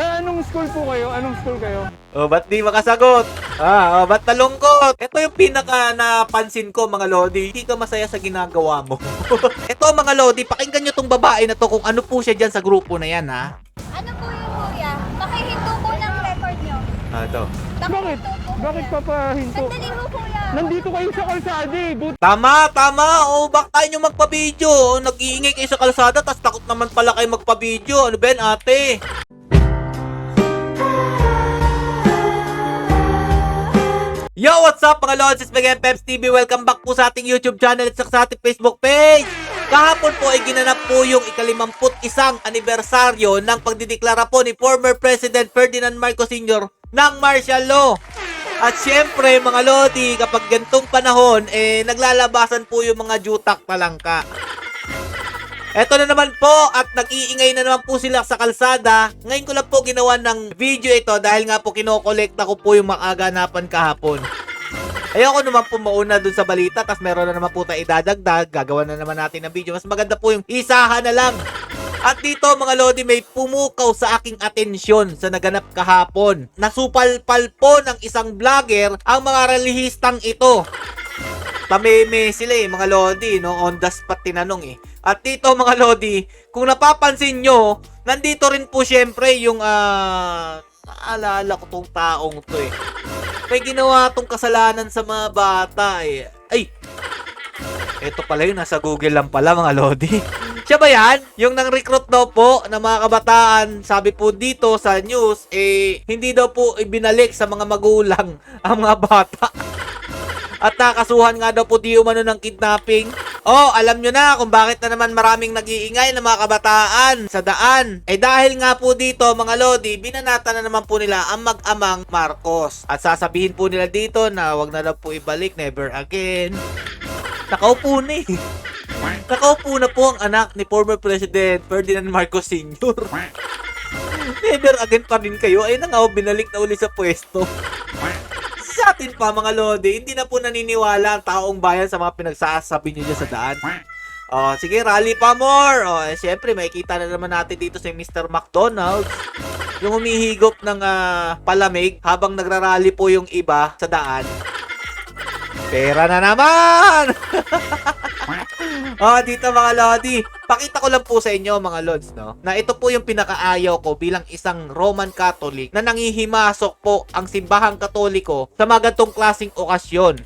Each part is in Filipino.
Sir, anong school po kayo? Anong school kayo? Oh, ba't di makasagot? Ah, oh, ba't nalungkot? Ito yung pinaka napansin ko mga Lodi. Hindi ka masaya sa ginagawa mo. Ito mga Lodi, pakinggan nyo tong babae na to kung ano po siya dyan sa grupo na yan ha. Ano po yung kuya? Pakihinto po ng record nyo. Ah, ito. Bakit? Pakihinto po, Bakit kuya. pa pa hinto? Sandali ho kuya. Nandito kayo sa kalsada eh. But Tama, tama. O, bak tayo nyo magpa-video. Nag-iingay kayo sa kalsada, tas takot naman pala kayo magpa-video. Ano ba yan, ate? Yo, what's up mga Lods? It's Miguel Peps TV. Welcome back po sa ating YouTube channel at sa ating Facebook page. Kahapon po ay ginanap po yung ikalimamput isang anibersaryo ng pagdideklara po ni former President Ferdinand Marcos Sr. ng martial law. At syempre mga Lodi, kapag gantong panahon, eh naglalabasan po yung mga jutak talangka. Eto na naman po at nag-iingay na naman po sila sa kalsada. Ngayon ko lang po ginawa ng video ito dahil nga po kinokolekta ko po yung makaganapan kahapon. Ayoko naman po mauna dun sa balita tas meron na naman po tayo idadagdag. Gagawa na naman natin ng video. Mas maganda po yung isahan na lang. At dito mga Lodi may pumukaw sa aking atensyon sa naganap kahapon. Nasupalpal po ng isang vlogger ang mga relihistang ito. Tameme sila eh, mga Lodi, no? On the spot tinanong eh. At dito mga Lodi, kung napapansin nyo, nandito rin po syempre yung, ah, naalala ko tong taong to eh. May ginawa tong kasalanan sa mga bata eh. Ay! Ito pala yun, nasa Google lang pala mga Lodi. Siya ba yan? Yung nang recruit daw po ng mga kabataan, sabi po dito sa news, eh, hindi daw po ibinalik sa mga magulang ang mga bata. At nakasuhan nga daw po di umano ng kidnapping. Oh, alam nyo na kung bakit na naman maraming nag-iingay ng mga kabataan sa daan. Eh dahil nga po dito mga Lodi, binanata na naman po nila ang mag-amang Marcos. At sasabihin po nila dito na wag na daw po ibalik, never again. Nakaupo na eh. Nakaupo na po ang anak ni former President Ferdinand Marcos Sr. Never again pa rin kayo. Ay na nga, oh, binalik na uli sa pwesto. Sa atin pa mga Lodi, hindi na po naniniwala ang taong bayan sa mga pinagsasabi niyo dyan sa daan. Oh, sige, rally pa more. Oh, eh, syempre, makikita na naman natin dito si Mr. McDonald's. Yung humihigop ng ah, palamig habang nagrarally po yung iba sa daan. Pera na naman! oh, dito mga Lodi. Pakita ko lang po sa inyo mga Lods, no? Na ito po yung pinakaayaw ko bilang isang Roman Catholic na nangihimasok po ang simbahang katoliko sa mga gantong klaseng okasyon.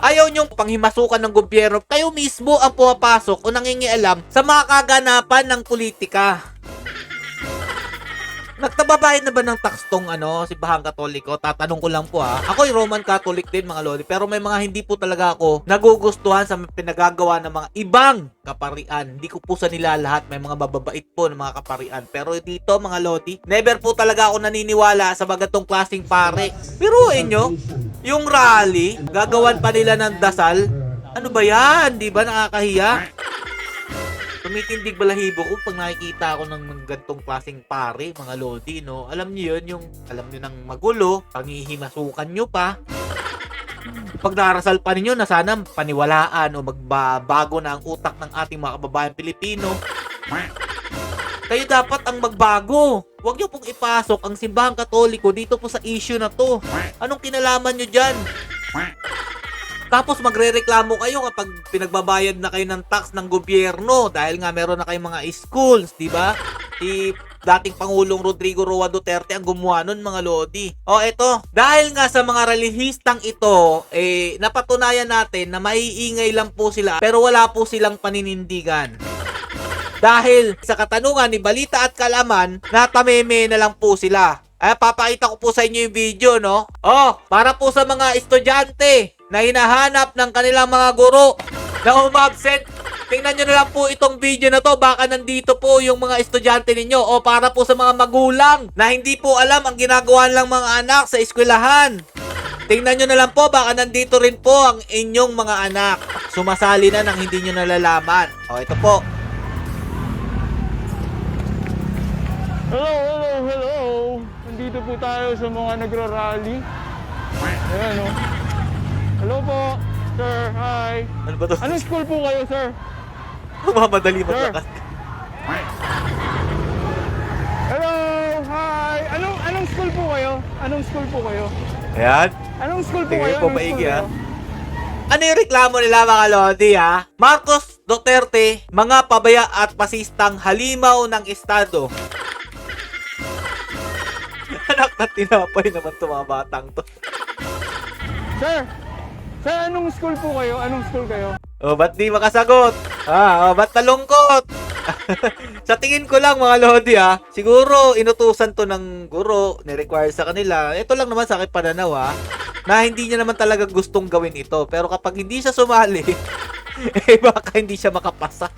Ayaw niyong panghimasukan ng gobyerno, kayo mismo ang pumapasok o nangingialam sa mga kaganapan ng politika. Nagtababayad na ba ng tax tong ano, si Bahang Katoliko? Tatanong ko lang po ha. Ako ay Roman Catholic din mga lodi, pero may mga hindi po talaga ako nagugustuhan sa pinagagawa ng mga ibang kaparian. Hindi ko po sa nila lahat, may mga bababait po ng mga kaparian. Pero dito mga lodi, never po talaga ako naniniwala sa bagatong klaseng pare. Pero inyo, yung rally, gagawan pa nila ng dasal. Ano ba yan? Di ba nakakahiya? Tumitindig balahibo ko pag nakikita ako ng, ng gantong klaseng pare, mga lodi, no? Alam niyo yun, yung alam niyo ng magulo, pangihimasukan niyo pa. Pag narasal pa ninyo na sana paniwalaan o magbabago na ang utak ng ating mga kababayan Pilipino. Kayo dapat ang magbago. Huwag niyo pong ipasok ang simbahang katoliko dito po sa issue na to. Anong kinalaman niyo dyan? Tapos magrereklamo kayo kapag pinagbabayad na kayo ng tax ng gobyerno dahil nga meron na kayong mga schools, di ba? Si dating Pangulong Rodrigo Roa Duterte ang gumawa nun mga lodi. O eto, dahil nga sa mga relihistang ito, eh napatunayan natin na maiingay lang po sila pero wala po silang paninindigan. Dahil sa katanungan ni Balita at Kalaman, natameme na lang po sila. Ay, papakita ko po sa inyo yung video, no? Oh, para po sa mga estudyante na hinahanap ng kanilang mga guro na umabsent. Tingnan nyo na lang po itong video na to. Baka nandito po yung mga estudyante ninyo. O para po sa mga magulang na hindi po alam ang ginagawa lang mga anak sa eskwelahan. Tingnan nyo na lang po, baka nandito rin po ang inyong mga anak. Sumasali na nang hindi nyo nalalaman. O, ito po. Hello, hello, hello. Nandito po tayo sa mga nagra-rally. Ayan, oh. Hello po. Sir, hi. Ano ba to? Anong school po kayo, sir? Mamadali maglakas. Hello, hi. school po kayo? Anong school po kayo? Ayan. Anong school po Tingnan kayo? po Anong maigi, school ah. kayo? Ano yung reklamo nila mga Lodi ha? Marcos Duterte, mga pabaya at pasistang halimaw ng Estado. Anak na tinapay naman to mga batang to. Sir, sir, anong school po kayo? Anong school kayo? O, ba't di makasagot? Ah, o, ba't nalungkot? sa tingin ko lang mga Lodi ha, siguro inutusan to ng guro, ni-require sa kanila. Ito lang naman sa akin pananaw ha, na hindi niya naman talaga gustong gawin ito. Pero kapag hindi siya sumali, eh baka hindi siya makapasa.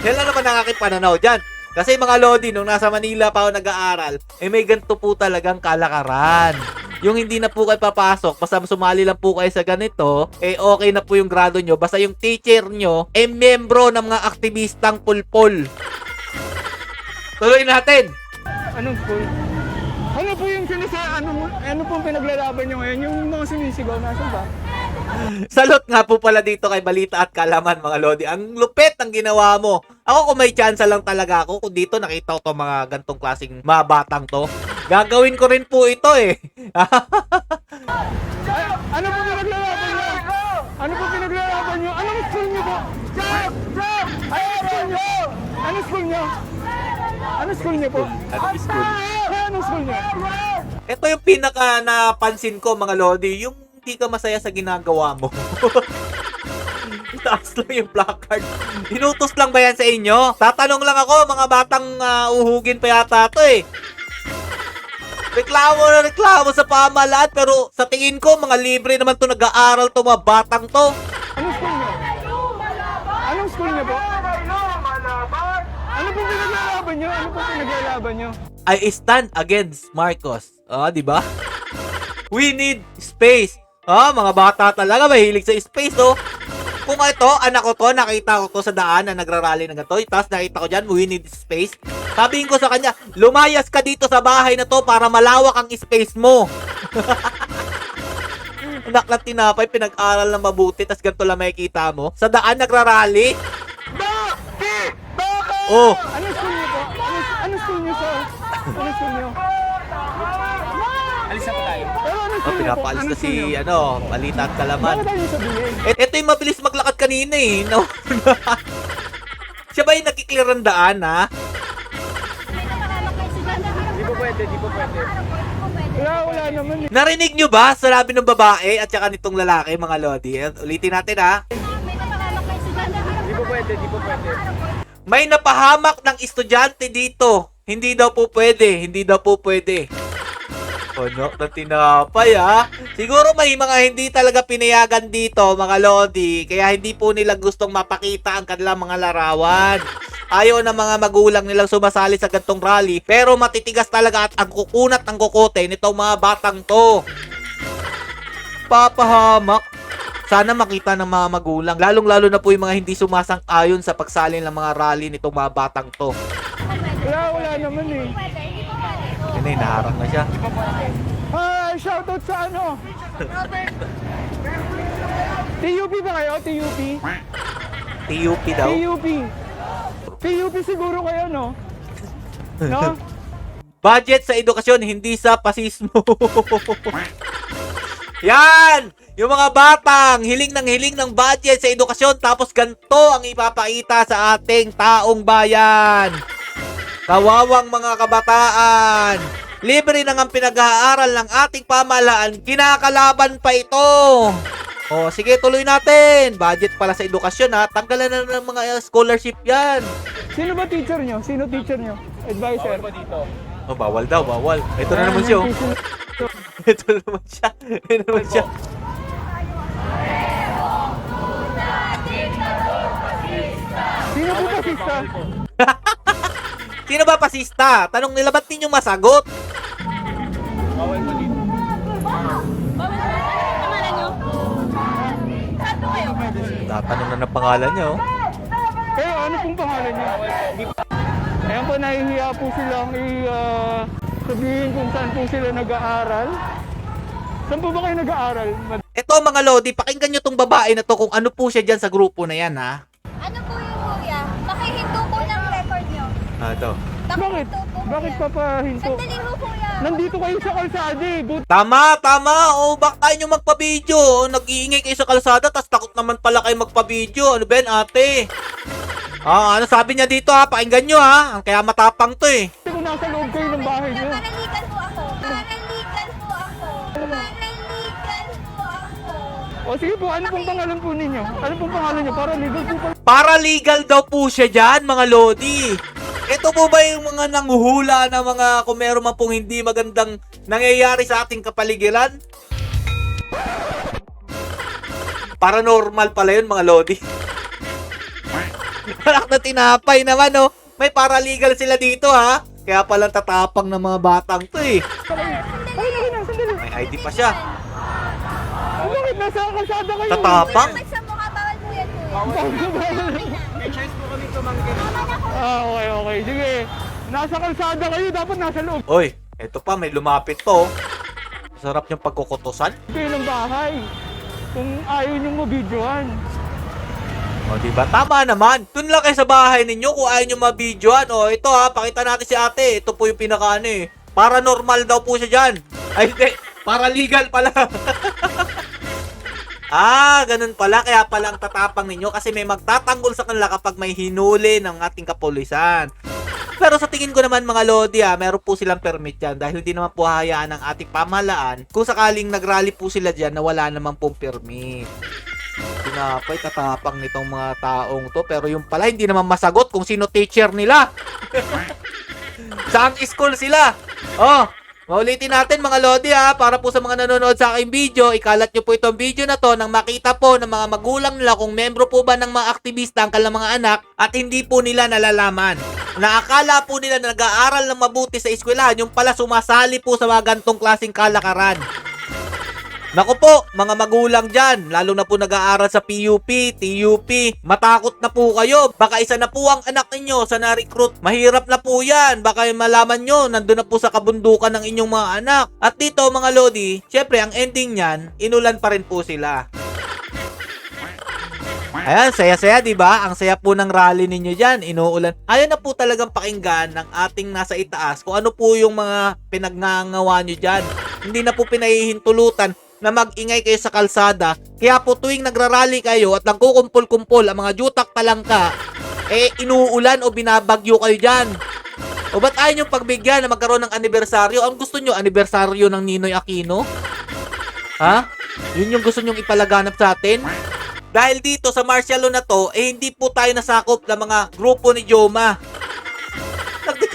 Yan lang naman ang aking pananaw dyan. Kasi mga Lodi, nung nasa Manila pa ako nag-aaral, eh may ganito po talagang kalakaran. Yung hindi na po kayo papasok, basta sumali lang po kayo sa ganito, eh okay na po yung grado nyo. Basta yung teacher nyo, eh membro ng mga aktivistang pulpol. Tuloy natin. Anong school? Ano po yung sinasa, ano, ano po yung pinaglalaban nyo ngayon? Yung mga sinisigaw, nasan ba? Salot nga po pala dito kay Balita at Kalaman mga Lodi. Ang lupet ng ginawa mo. Ako kung may chance lang talaga ako, kung dito nakita ko to mga gantong klaseng mga batang to, gagawin ko rin po ito eh. Ay, ano po pinaglalaban nyo? Ano po pinaglalaban nyo? Anong school nyo po? Stop! Stop! Anong school nyo? Anong school nyo? Anong school nyo po? Anong school? Anong school nyo? Ito yung pinaka napansin ko mga Lodi, yung hindi ka masaya sa ginagawa mo. Taas lang yung placard. Inutos lang ba yan sa inyo? Tatanong lang ako, mga batang ah, uhugin pa yata to eh. Reklamo na reklamo sa pamahalaan pero sa tingin ko mga libre naman to nag-aaral to mga batang to. Anong school nyo? Anong school nyo po? Ano po pinaglalaban nyo? Ano po pinaglalaban nyo? I stand against Marcos. Ah, di ba? We need space. Ah, mga bata talaga mahilig sa space, no? Kung ito, anak ko to, nakita ko to sa daan na nagrarally ng ganito, tapos nakita ko dyan, we need space. Sabihin ko sa kanya, lumayas ka dito sa bahay na to para malawak ang space mo. Anak na tinapay, pinag-aral na mabuti, tapos ganito lang makikita mo. Sa daan nagrarally. Bakit? Bakit? Oh, Anong school nyo po? Anong, anong school nyo, sir? Anong school nyo? Alis na po tayo. Pero anong oh pinapaalis na school si, ano, balita at kalaman. Et, ito yung mabilis maglakad kanina eh. No? Siya ba yung nakiklear ang daan, ha? May napakamak kayo sila na harap Di po pwede, hindi po pwede. Wala, wala naman eh. Narinig nyo ba sa labi ng babae at saka nitong lalaki, mga Lodi? Ulitin natin, ha? May napakamak kayo sila na harap Di po pwede, di po pwede. May napahamak ng estudyante dito. Hindi daw po pwede. Hindi daw po pwede. Ano na tinapay ha? Siguro may mga hindi talaga pinayagan dito mga Lodi. Kaya hindi po nila gustong mapakita ang kanilang mga larawan. Ayaw na mga magulang nilang sumasali sa gantong rally. Pero matitigas talaga at ang kukunat ng kukote nitong mga batang to. Papahamak. Sana makita ng mga magulang. Lalong-lalo na po yung mga hindi sumasang-ayon sa pagsalin ng mga rally nitong mga batang to. Wala, wala naman eh. Pwede, hindi po pwede. Yan eh, naharang na siya. Hi, shoutout sa ano? TUP ba kayo? TUP? TUP daw. TUP. TUP siguro kayo, no? No? Budget sa edukasyon, hindi sa pasismo. Yan! Yung mga batang, hiling ng hiling ng budget sa edukasyon, tapos ganito ang ipapakita sa ating taong bayan. Kawawang mga kabataan. Libre na ang pinag-aaral ng ating pamahalaan, kinakalaban pa ito. O, sige, tuloy natin. Budget pala sa edukasyon ha. Tanggalan na ng mga uh, scholarship yan. Sino ba teacher nyo? Sino teacher nyo? Advisor? Po dito. Oh, bawal daw, bawal. Ito na naman siya. oh. Ito na naman siya. Ito na naman siya. Sino po pasista? Sino ba pasista? Tanong nila, ba't ninyo masagot? Bawal po dito. Tatanong na ng pangalan niya, oh. Kayo, ano pong pangalan nyo? Ayan po, nahihiya po silang i, ah, sabihin kung saan po sila nag-aaral. Saan po ba kayo nag-aaral? Mad- Ito mga Lodi, pakinggan nyo tong babae na to kung ano po siya dyan sa grupo na yan, ha? Ano po yung kuya? Pakihinto po ng record nyo. Ah, ito. Bakit? Bakit papahinto? Sandali ho, kuya. Nandito kayo sa kalsada eh. But Tama, tama. O, bak tayo nyo magpa-video. O, Nag-iingay kayo sa kalsada, tas takot naman pala kayo magpa-video. Ano ba yan, ate? Ah, ano sabi niya dito ha? Pakinggan nyo ha. Kaya matapang to eh. kung nasa loob kayo ng bahay niyo. Paraligan po ako. Paraligan po ako. Paraligan po ako. O sige po, ano pong pangalan po ninyo? Ano pong pangalan niyo? Para legal po pala. Paralegal daw po siya dyan, mga lodi. Ito po ba yung mga nanguhula na mga kung meron man pong hindi magandang nangyayari sa ating kapaligiran? Paranormal pala yun, mga lodi. Malak na tinapay naman, oh. May paralegal sila dito, ha? Kaya palang tatapang ng mga batang to, eh. May ID pa siya. Tatapang? Kuya, sa mukha bawal po yan, po kami tumanggi. ah, okay, okay. Sige. Nasa kalsada kayo, dapat nasa loob Oy, eto pa, may lumapit to. Sarap yung pagkukutusan. ng bahay. Kung ayaw niyong mabidyohan. O, di ba? Tama naman. Doon lang kayo sa bahay ninyo kung ayaw nyo mabidyoan. O, ito ha, pakita natin si ate. Ito po yung pinaka ano eh. Paranormal daw po siya dyan. Ay, hindi. Paralegal pala. ah, ganun pala. Kaya pala ang tatapang ninyo kasi may magtatanggol sa kanila kapag may hinuli ng ating kapulisan. Pero sa tingin ko naman mga Lodi ah, meron po silang permit dyan dahil hindi naman po hahayaan ng ating pamahalaan kung sakaling nagrally po sila dyan na wala naman pong permit. Tinapay, tatapang nitong mga taong to. Pero yung pala, hindi naman masagot kung sino teacher nila. Saan school sila? Oh, maulitin natin mga Lodi ha, para po sa mga nanonood sa aking video, ikalat nyo po itong video na to nang makita po ng mga magulang nila kung membro po ba ng mga aktivista ang kanilang mga anak at hindi po nila nalalaman. Naakala po nila na nag-aaral ng mabuti sa eskwelahan, yung pala sumasali po sa mga gantong klaseng kalakaran. Naku po, mga magulang dyan, lalo na po nag-aaral sa PUP, TUP, matakot na po kayo. Baka isa na po ang anak ninyo sa na-recruit. Mahirap na po yan. Baka malaman nyo, nandun na po sa kabundukan ng inyong mga anak. At dito mga Lodi, syempre ang ending niyan, inulan pa rin po sila. Ayan, saya-saya, di ba? Ang saya po ng rally ninyo dyan, inuulan. Ayaw na po talagang pakinggan ng ating nasa itaas kung ano po yung mga pinagngangawa nyo dyan. Hindi na po pinahihintulutan na mag-ingay kayo sa kalsada. Kaya po tuwing nagrarally kayo at nagkukumpol-kumpol ang mga jutak talangka, eh inuulan o binabagyo kayo dyan. O ba't ayaw nyo pagbigyan na magkaroon ng anibersaryo? Ang gusto nyo, anibersaryo ng Ninoy Aquino? Ha? Yun yung gusto nyong ipalaganap sa atin? Dahil dito sa martial law na to, eh hindi po tayo nasakop ng mga grupo ni Joma.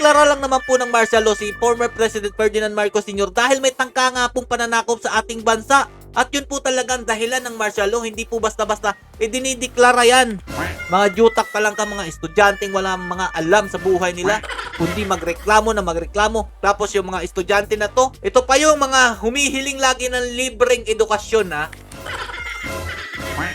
Nagdeklara lang naman po ng law si former President Ferdinand Marcos Sr. dahil may tangka nga pong pananakop sa ating bansa. At yun po talagang dahilan ng martial law, hindi po basta-basta eh dinideklara yan. Mga jutak ka lang ka mga estudyanteng wala mga alam sa buhay nila, kundi magreklamo na magreklamo. Tapos yung mga estudyante na to, ito pa yung mga humihiling lagi ng libreng edukasyon ha.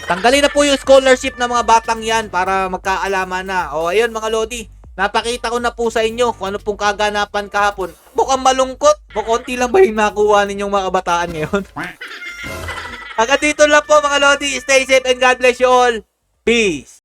Tanggalin na po yung scholarship ng mga batang yan para magkaalaman na. O ayun mga Lodi, napakita ko na po sa inyo kung ano pong kaganapan kahapon. Mukhang malungkot. O konti lang ba yung nakuha ninyong mga kabataan ngayon? Hanggang dito lang po mga Lodi. Stay safe and God bless you all. Peace.